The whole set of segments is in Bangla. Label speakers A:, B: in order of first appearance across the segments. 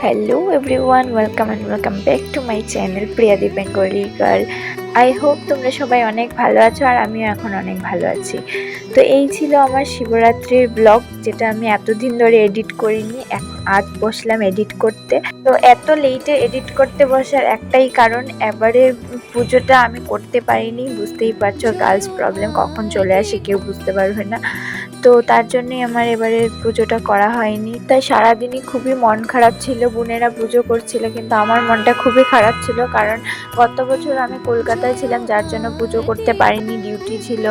A: Hello everyone welcome and welcome back to my channel Priyadi Bengali girl I hope তোমরা সবাই অনেক ভালো আছো আর আমিও এখন অনেক ভালো আছি। তো এই ছিল আমার শিবরাত্রির ব্লগ যেটা আমি এতদিন ধরে এডিট করিনি, এক- আজ বসলাম এডিট করতে। তো এত লেটে এডিট করতে বসার একটাই কারণ, এবারে পুজোটা আমি করতে পারিনি, বুঝতেই পারছ গার্লস প্রবলেম কখন চলে আসে কেউ বুঝতে পারবে না। তো তার জন্যই আমার এবারে পুজোটা করা হয়নি। তাই সারাদিনই খুবই মন খারাপ ছিল, বোনেরা পুজো করছিল, কিন্তু আমার মনটা খুবই খারাপ ছিল কারণ গত বছর আমি কলকাতায় ছিলাম, যার জন্য পুজো করতে পারিনি, ডিউটি ছিল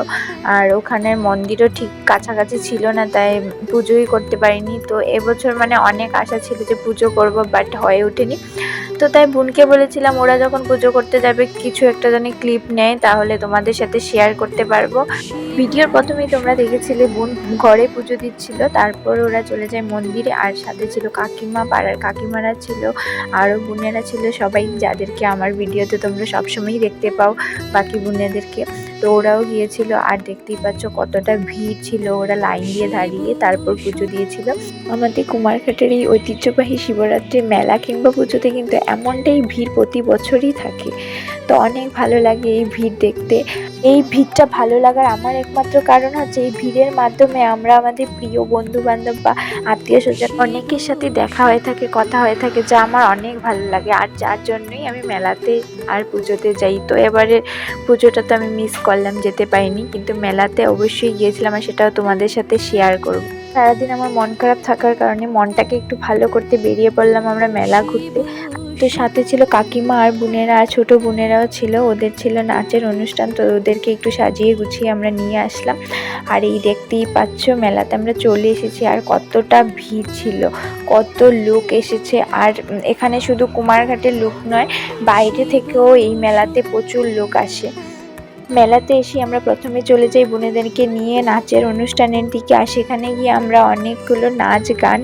A: আর ওখানের মন্দিরও ঠিক কাছাকাছি ছিল না, তাই পুজোই করতে পারিনি। তো এবছর মানে অনেক আশা ছিল যে পুজো করব, বাট হয়ে ওঠেনি। তো তাই বোনকে বলেছিলাম, ওরা যখন পুজো করতে যাবে, কিছু একটা জানি ক্লিপ নেয়, তাহলে তোমাদের সাথে শেয়ার করতে পারব। ভিডিওর প্রথমেই তোমরা দেখেছিলে বোন ঘরে পুজো দিচ্ছিল, তারপর ওরা চলে যায় মন্দিরে, আর সাথে ছিল কাকিমা, পাড়ার কাকিমারা ছিল আরও বোনেরা ছিল, সবাই যাদেরকে আমার ভিডিওতে তোমরা সবসময়ই দেখতে পাও, বাকি বোনেদেরকে। তো ওরাও গিয়েছিল, আর দেখতেই পাচ্ছ কতটা ভিড় ছিল, ওরা লাইন দিয়ে দাঁড়িয়ে তারপর পুজো দিয়েছিল। আমাদের কুমারঘাটের এই ঐতিহ্যবাহী শিবরাত্রি মেলা কিংবা পুজোতে কিন্তু এমনটাই ভিড় প্রতি বছরই থাকে। তো অনেক ভালো লাগে এই ভিড় দেখতে। এই ভিড়টা ভালো লাগার আমার একমাত্র কারণ হচ্ছে এই ভিড়ের মাধ্যমে আমরা আমাদের প্রিয় বন্ধু বান্ধব বা আত্মীয় স্বজন অনেকের সাথে দেখা হয়ে থাকে, কথা হয়ে থাকে, যা আমার অনেক ভালো লাগে। আর যার জন্যই আমি মেলাতে আর পুজোতে যাই। তো এবারে পুজোটা তো আমি মিস করলাম, যেতে পারিনি। কিন্তু মেলাতে অবশ্যই গিয়েছিলাম আর সেটাও তোমাদের সাথে শেয়ার করব। সারাদিন আমার মন খারাপ থাকার কারণে মনটাকে একটু ভালো করতে বেরিয়ে পড়লাম আমরা মেলা ঘুরতে। তো সাথে ছিল কাকিমা আর বোনেরা, আর ছোটো বোনেরাও ছিল, ওদের ছিল নাচের অনুষ্ঠান, তো ওদেরকে একটু সাজিয়ে গুছিয়ে আমরা নিয়ে আসলাম। আর এই দেখতেই পাচ্ছ মেলাতে আমরা চলে এসেছি, আর কতটা ভিড় ছিল, কত লোক এসেছে। আর এখানে শুধু কুমারঘাটের লোক নয়, বাইরে থেকেও এই মেলাতে প্রচুর লোক আসে। মেলাতে এসে আমরা প্রথমে চলে যাই বোনেদেরকে নিয়ে, নাচের অনুষ্ঠানের দিকে। আর সেখানে গিয়ে আমরা অনেকগুলো নাচ গান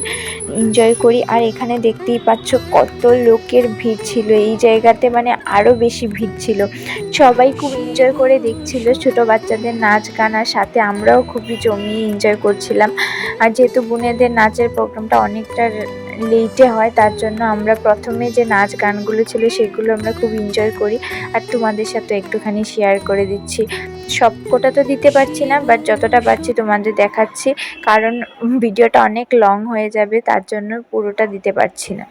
A: এনজয় করি। আর এখানে দেখতেই পাচ্ছ কত লোকের ভিড় ছিল। এই জায়গাতে মানে আরও বেশি ভিড় ছিল। সবাই খুব এনজয় করে দেখছিল ছোট বাচ্চাদের নাচ গান। আর সাথে আমরাও খুবই জমিয়ে এনজয় করছিলাম। আর যেহেতু বোনেদের নাচের প্রোগ্রামটা অনেকটা লেটে হয়, তার জন্য আমরা প্রথমে যে নাচ গানগুলো ছিল সেগুলো আমরা খুব এনজয় করি। আর তোমাদের সাথে একটুখানি শেয়ার করে দিচ্ছি। সব কোটা তো দিতে পারছি না বাট যতটা পারছি তোমাদের দেখাচ্ছি। কারণ ভিডিওটা অনেক লং হয়ে যাবে, তার জন্য পুরোটা দিতে পারছি না।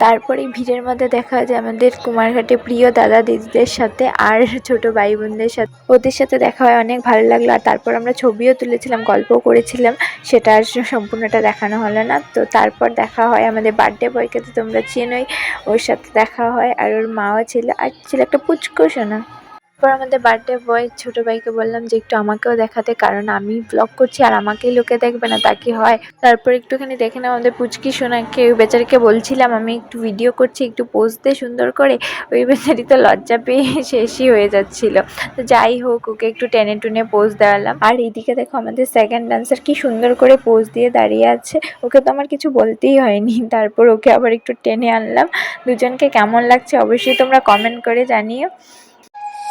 A: তারপরে ভিড়ের মধ্যে দেখা যায় আমাদের কুমারঘাটে প্রিয় দাদা দিদিদের সাথে আর ছোট ভাই বোনদের সাথে। ওদের সাথে দেখা হয়, অনেক ভালো লাগল। আর তারপর আমরা ছবিও তুলেছিলাম গল্প করেছিলাম। সেটা আর সম্পূর্ণটা দেখানো হলো না। তো তারপর দেখা হয় আমাদের বার্থডে বয়কে তো তোমরা চেনোই। ওর সাথে দেখা হয় আর ওর মাও ছিল। আর ছিল একটা পুচকো সোনা। তারপর আমাদের বার্থডে বয়, ছোট ভাইকে বললাম যে একটু আমাকেও দেখাতে, কারণ আমি ব্লগ করছি আর আমাকেই লোকে দেখবে না, তা কি হয়? তারপর একটুখানি দেখে নাও, আমাদের পুচকি সোনাকে, ওই বেচারিকে বলছিলাম, আমি একটু ভিডিও করছি, একটু পোস্ট দে সুন্দর করে। ওই বেচারি তো লজ্জা পেয়ে শেষই হয়ে যাচ্ছিল। তো যাই হোক, ওকে একটু টেনে টুনে পোজ দেওয়ালাম। আর এদিকে দেখো, আমাদের সেকেন্ড ডান্সার কি সুন্দর করে পোজ দিয়ে দাঁড়িয়ে আছে। ওকে তো আমার কিছু বলতেই হয়নি। তারপর ওকে আবার একটু টেনে আনলাম। দুজনকে কেমন লাগছে অবশ্যই তোমরা কমেন্ট করে জানিও।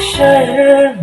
B: Şarkı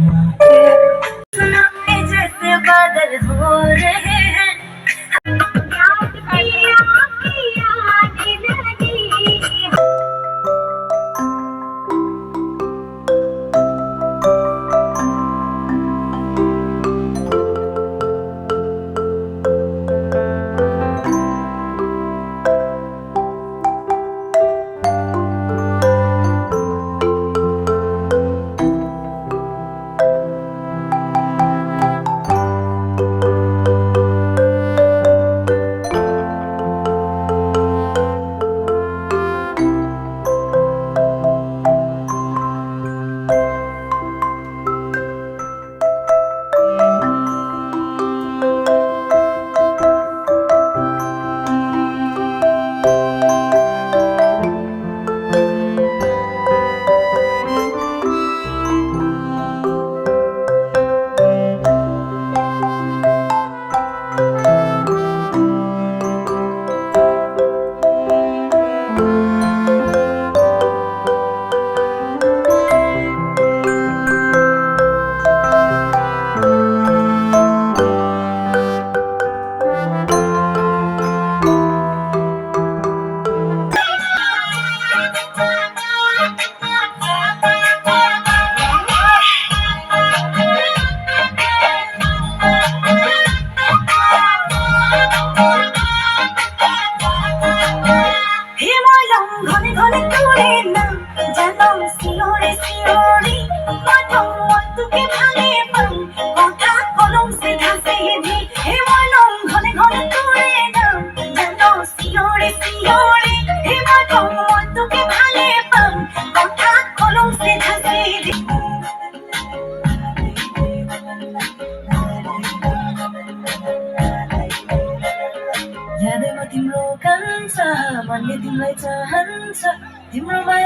B: ঘনে ঘনে করে না যেন শিওরে শিওরে পাঠাও অতুকে ভালে পাই কথা Remember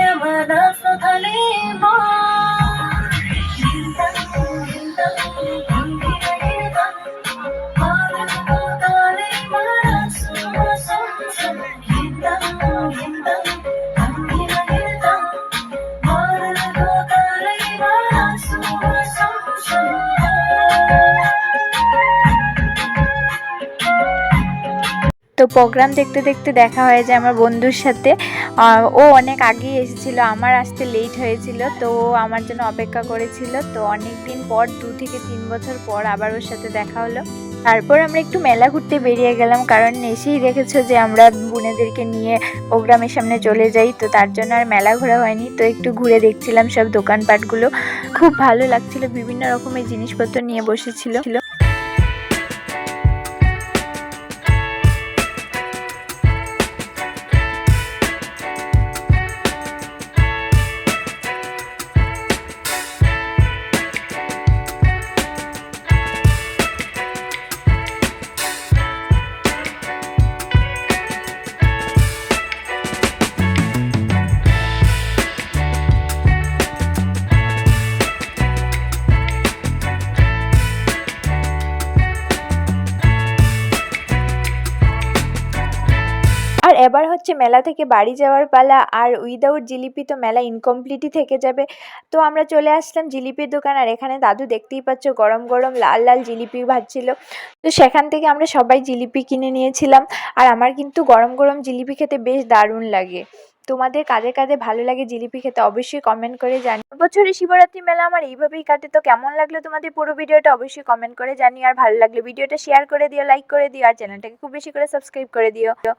A: তো প্রোগ্রাম দেখতে দেখতে দেখা হয়ে যায় আমার বন্ধুর সাথে। ও অনেক আগেই এসেছিল, আমার আসতে লেট হয়েছিল, তো আমার জন্য অপেক্ষা করেছিল। তো অনেক দিন পর, দু থেকে তিন বছর পর আবার ওর সাথে দেখা হলো। তারপর আমরা একটু মেলা ঘুরতে বেরিয়ে গেলাম, কারণ এসেই দেখেছ যে আমরা বোনেদেরকে নিয়ে প্রোগ্রামের সামনে চলে যাই, তো তার জন্য আর মেলা ঘোরা হয়নি। তো একটু ঘুরে দেখছিলাম সব দোকানপাটগুলো। খুব ভালো লাগছিল, বিভিন্ন রকমের জিনিসপত্র নিয়ে বসেছিল। এবার হচ্ছে মেলা থেকে বাড়ি যাওয়ার পালা আর উইদাউট জিলিপি তো মেলা ইনকমপ্লিটই থেকে যাবে। তো আমরা চলে আসলাম জিলিপির দোকান আর এখানে দাদু দেখতেই পাচ্ছ গরম গরম লাল লাল জিলিপি ভাজছিল। তো সেখান থেকে আমরা সবাই জিলিপি কিনে নিয়েছিলাম আর আমার কিন্তু গরম গরম জিলিপি খেতে বেশ দারুণ লাগে। তোমাদের কাদের কাদের ভালো লাগে জিলিপি খেতে অবশ্যই কমেন্ট করে জানি বছরের শিবরাত্রি মেলা আমার এইভাবেই কাটে। তো কেমন লাগল তোমাদের পুরো ভিডিওটা অবশ্যই কমেন্ট করে জানি আর ভালো লাগলে ভিডিওটা শেয়ার করে দিও লাইক করে দিও আর চ্যানেলটাকে খুব বেশি করে সাবস্ক্রাইব করে দিও।